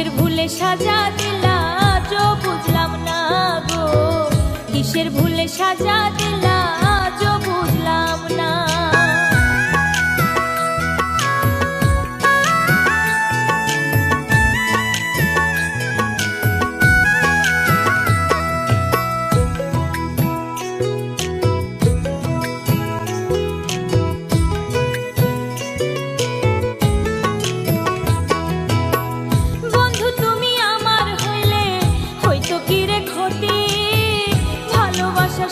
কিসের ভুলে সাজা দিলা? আজও বুঝলাম না গো। কিসের ভুলে সাজা দিলা?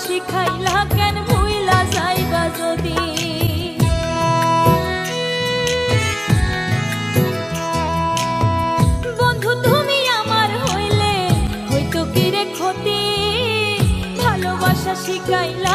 শিখাইলা কেন যাইবা যদি? বন্ধু আমার হইলে কি রে ক্ষতি? ভালোবাসা শিখাইলা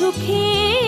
रुखे